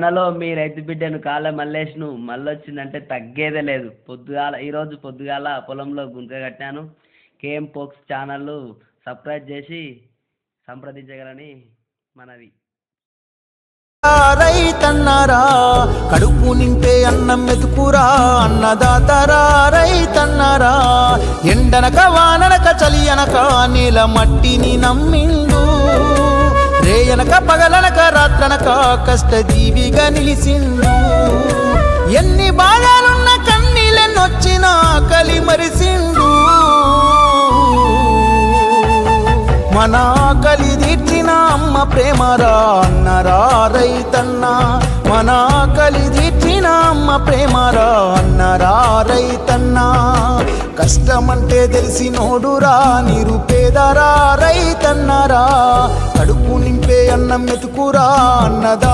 అన్నలో మీ రైతు బిడ్డను కాళ్ళ మల్లేష్ను మళ్ళీ వచ్చిందంటే తగ్గేదే లేదు. పొద్దుగాల ఈరోజు పొద్దుగాల పొలంలో గుంత కట్టాను. కేఎం పోక్స్ ఛానళ్ళు సబ్స్క్రైబ్ చేసి సంప్రదించగలని మనవి. రైతన్నారా కడుపు నింపే అన్నం మెతుకురా అన్నదాతరా రైతన్నారా. ఎండనక వాననక చలి అనక నీల మట్టిని నమ్మిండు. ఎనక పగలనక రాత్రనక కష్టజీవిగా నిలిసిండు. ఎన్ని బాధలున్న కన్నీళ్ళెన్నొచ్చినా కలి మరిసిండు. మన కలి తీర్చిన అమ్మ ప్రేమరా అన్నరా రైతన్న మన కలి తీర్చిన అమ్మ ప్రేమరా అన్నరా రైతన్న కష్టమంటే తెలిసి నోడురా నిరుపేదరా రైతన్నరా. అన్నం మెతుకురా అన్నదా?